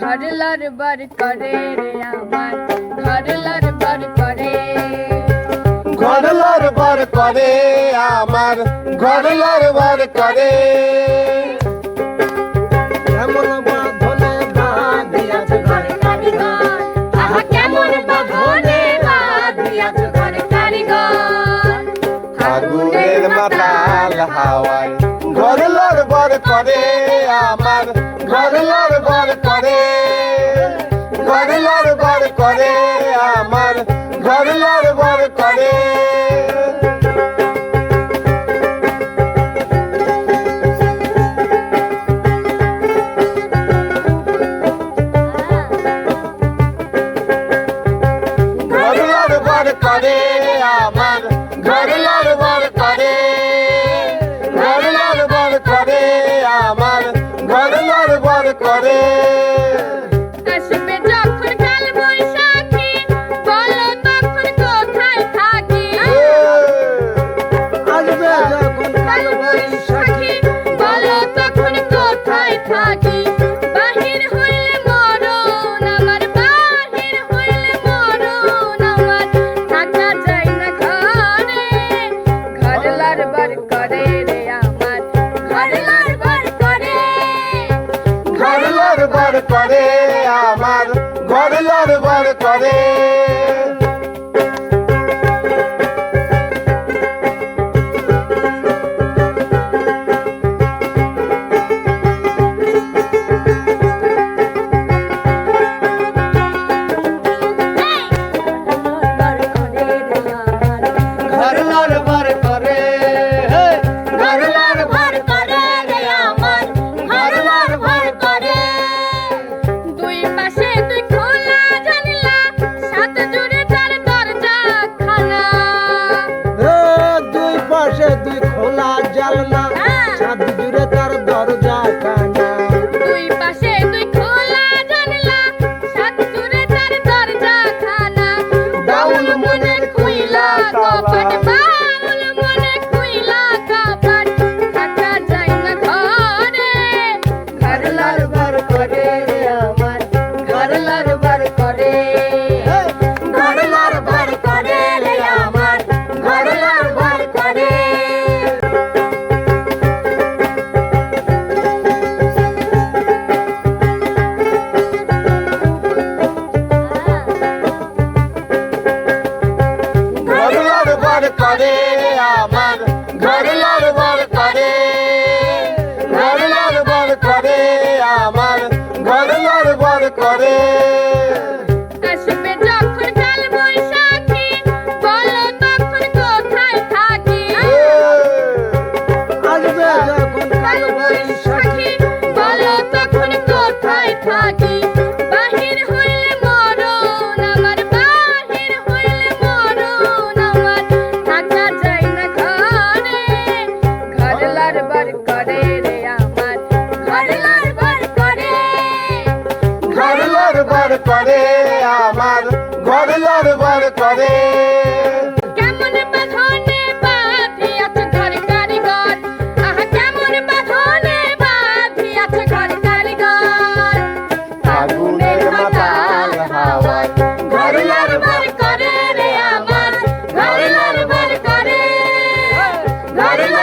ঘর লড়বর করে রে আমার ঘর লড়বর করে। ঘর লড়বর করে আমার ঘর লড়বর করে। লড়বড় করে আমার ঘর লড়বড় করে। ঘর লড়বড় করে আমার ঘর লড়বড় করে। লড়বড় করে আমার ঘর লড়বড় করে। লড়বার করে আমার ঘর লড়বার করে।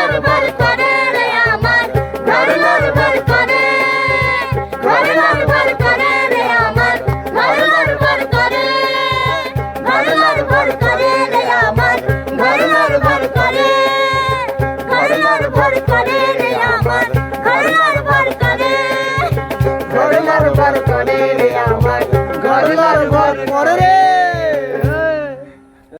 Everybody